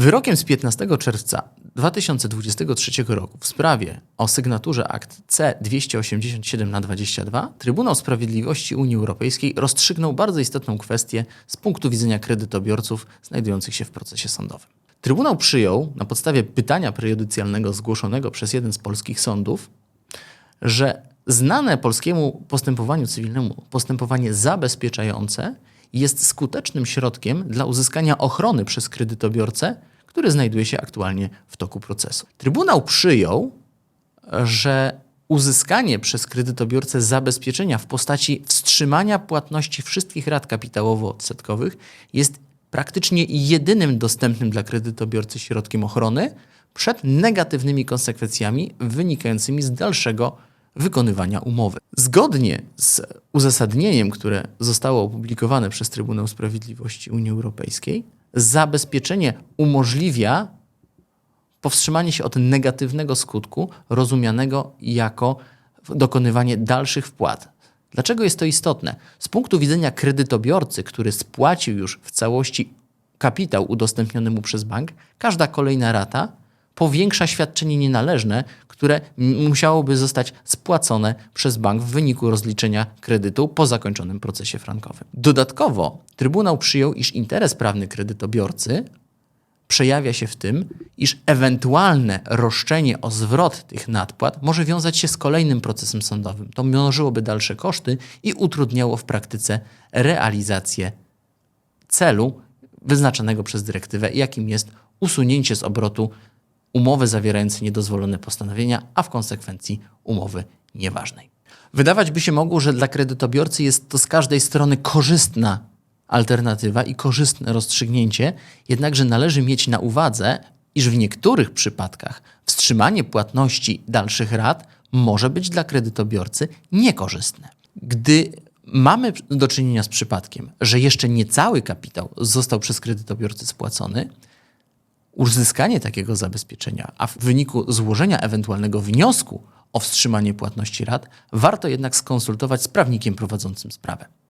Wyrokiem z 15 czerwca 2023 roku w sprawie o sygnaturze akt C287 na 22 Trybunał Sprawiedliwości Unii Europejskiej rozstrzygnął bardzo istotną kwestię z punktu widzenia kredytobiorców znajdujących się w procesie sądowym. Trybunał przyjął na podstawie pytania prejudycjalnego zgłoszonego przez jeden z polskich sądów, że znane polskiemu postępowaniu cywilnemu postępowanie zabezpieczające jest skutecznym środkiem dla uzyskania ochrony przez kredytobiorcę, który znajduje się aktualnie w toku procesu. Trybunał przyjął, że uzyskanie przez kredytobiorcę zabezpieczenia w postaci wstrzymania płatności wszystkich rat kapitałowo-odsetkowych jest praktycznie jedynym dostępnym dla kredytobiorcy środkiem ochrony przed negatywnymi konsekwencjami wynikającymi z dalszego wykonywania umowy. Zgodnie z uzasadnieniem, które zostało opublikowane przez Trybunał Sprawiedliwości Unii Europejskiej, zabezpieczenie umożliwia powstrzymanie się od negatywnego skutku, rozumianego jako dokonywanie dalszych wpłat. Dlaczego jest to istotne? Z punktu widzenia kredytobiorcy, który spłacił już w całości kapitał udostępniony mu przez bank, każda kolejna rata powiększa świadczenie nienależne, które musiałoby zostać spłacone przez bank w wyniku rozliczenia kredytu po zakończonym procesie frankowym. Dodatkowo Trybunał przyjął, iż interes prawny kredytobiorcy przejawia się w tym, iż ewentualne roszczenie o zwrot tych nadpłat może wiązać się z kolejnym procesem sądowym. To mnożyłoby dalsze koszty i utrudniało w praktyce realizację celu wyznaczonego przez dyrektywę, jakim jest usunięcie z obrotu umowy zawierającej niedozwolone postanowienia, a w konsekwencji umowy nieważnej. Wydawać by się mogło, że dla kredytobiorcy jest to z każdej strony korzystna alternatywa i korzystne rozstrzygnięcie, jednakże należy mieć na uwadze, iż w niektórych przypadkach wstrzymanie płatności dalszych rat może być dla kredytobiorcy niekorzystne. Gdy mamy do czynienia z przypadkiem, że jeszcze nie cały kapitał został przez kredytobiorcę spłacony, uzyskanie takiego zabezpieczenia, a w wyniku złożenia ewentualnego wniosku o wstrzymanie płatności rat, warto jednak skonsultować z prawnikiem prowadzącym sprawę.